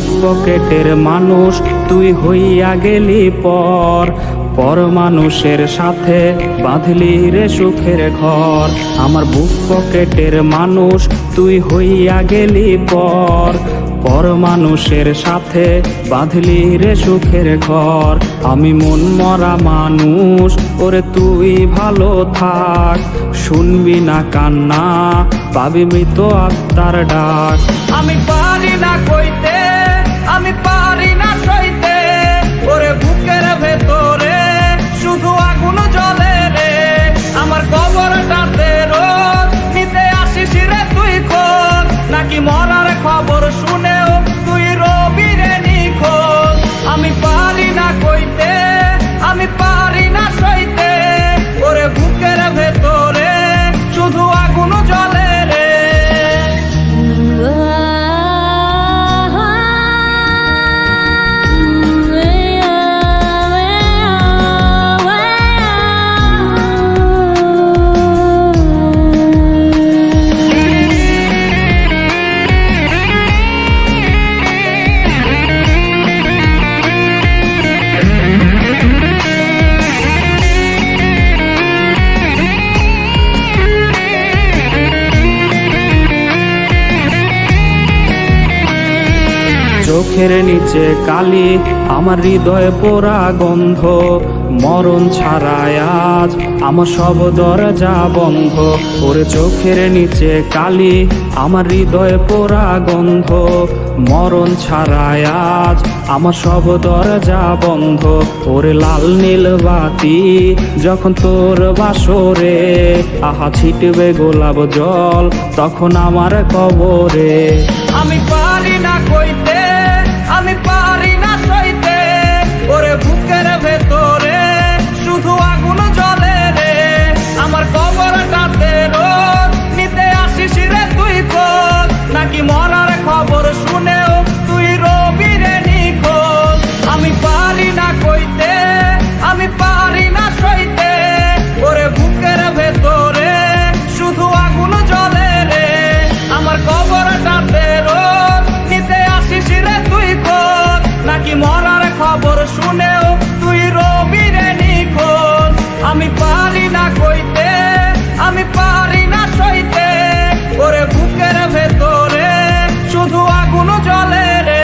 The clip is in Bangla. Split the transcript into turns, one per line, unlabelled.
পকেটের মানুষ, তুই হইয়া গেলি পর। পর মানুষের সাথে বাঁধলি রে সুখের ঘর। আমার বুক পকেটের মানুষ, তুই হইয়া গেলি পর। পর মানুষের সাথে বাঁধলি রে সুখের ঘর। আমি মন মরা মানুষ, ওরে তুই ভালো থাক। শুনবি না কান্না, পাবি মৃত আত্মার ডাক।
আমি পারি না কইতে। আমি পারি
চোখের নিচে কালি, আমার হৃদয়ে পোড়া গন্ধ। মরণ ছাড়ায় আজ আমার সব দরজা বন্ধ। ওরে চোখের নিচে কালি, আমার হৃদয়ে পোড়া গন্ধ। মরণ ছাড়ায় আজ আমার সব দরজা বন্ধ। ওরে লাল নীল বাতি যখন তোর বাসরে, আহা, ছিটবে গোলাপ জল তখন আমার কবরে।
আমি